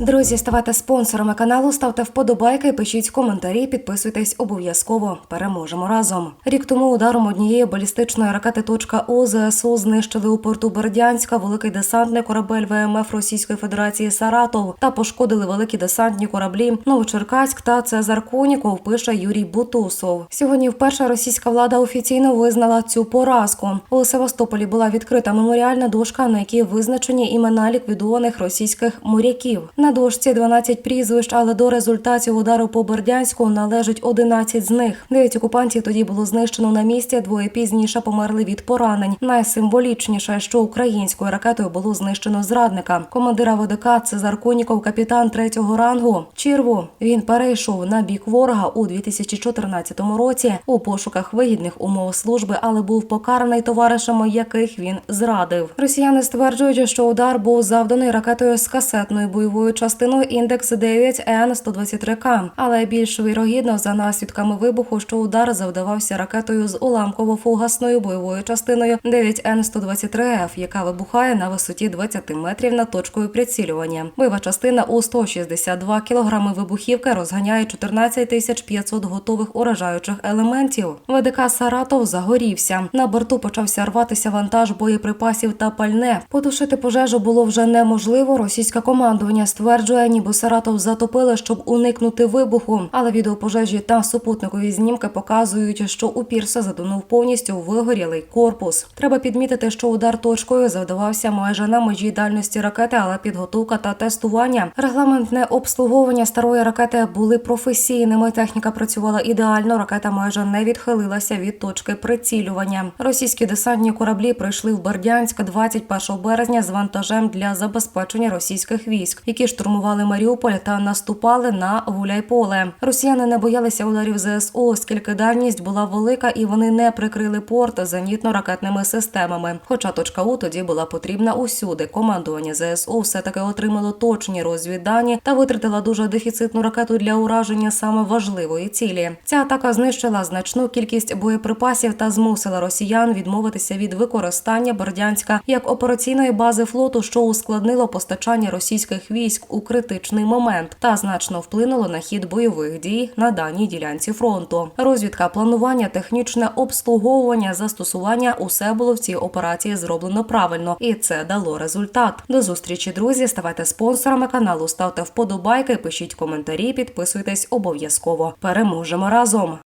Друзі, ставайте спонсорами каналу, ставте вподобайки, пишіть коментарі, підписуйтесь обов'язково. Переможемо разом. Рік тому ударом однієї балістичної ракети точка «О» ЗСУ знищили у порту Бердянська великий десантний корабель ВМФ Російської Федерації Саратов та пошкодили великі десантні кораблі Новочеркаськ та Цезар Коніков. Пише Юрій Бутусов. Сьогодні вперше російська влада офіційно визнала цю поразку. У Севастополі була відкрита меморіальна дошка, на якій визначені імена ліквідованих російських моряків. На дошці 12 прізвищ, але до результатів удару по Бердянську належить 11 з них. Дев'ять окупантів тоді було знищено на місці. Двоє пізніше померли від поранень. Найсимволічніше, що українською ракетою було знищено зрадника. Командира ВДК Цезар Коніков, капітан третього рангу. Чірву він перейшов на бік ворога у 2014 році у пошуках вигідних умов служби, але був покараний товаришами, яких він зрадив. Росіяни стверджують, що удар був завданий ракетою з касетною бойовою частиною індекс 9 н 123 к але більш вірогідно за наслідками вибуху, що удар завдавався ракетою з уламково-фугасною бойовою частиною 9 н 123 ф яка вибухає на висоті 20 метрів над точкою прицілювання. Бойова частина у 162 кілограми вибухівки розганяє 14 тисяч 500 готових уражаючих елементів. ВДК Саратов загорівся. На борту почався рватися вантаж боєприпасів та пальне. Потушити пожежу було вже неможливо. Російське командування стверджує, ніби Саратов затопили, щоб уникнути вибуху. Але відеопожежі та супутникові знімки показують, що у пірса задунув повністю вигорілий корпус. Треба підмітити, що удар точкою завдавався майже на межі дальності ракети, але підготовка та тестування. Регламентне обслуговування старої ракети були професійними. Техніка працювала ідеально. Ракета майже не відхилилася від точки прицілювання. Російські десантні кораблі прийшли в Бердянськ 21 березня з вантажем для забезпечення російських військ, які штурмували Маріуполь та наступали на Гуляйполе. Росіяни не боялися ударів ЗСУ, оскільки дальність була велика і вони не прикрили порт зенітно-ракетними системами. Хоча точка У тоді була потрібна усюди. Командування ЗСУ все таки отримало точні розвіддані та витратила дуже дефіцитну ракету для ураження саме важливої цілі. Ця атака знищила значну кількість боєприпасів та змусила росіян відмовитися від використання Бердянська як операційної бази флоту, що ускладнило постачання російських військ у критичний момент та значно вплинуло на хід бойових дій на даній ділянці фронту. Розвідка, планування, технічне обслуговування, застосування усе було в цій операції зроблено правильно, і це дало результат. До зустрічі, друзі. Ставайте спонсорами каналу, ставте вподобайки, пишіть коментарі, підписуйтесь обов'язково. Переможемо разом.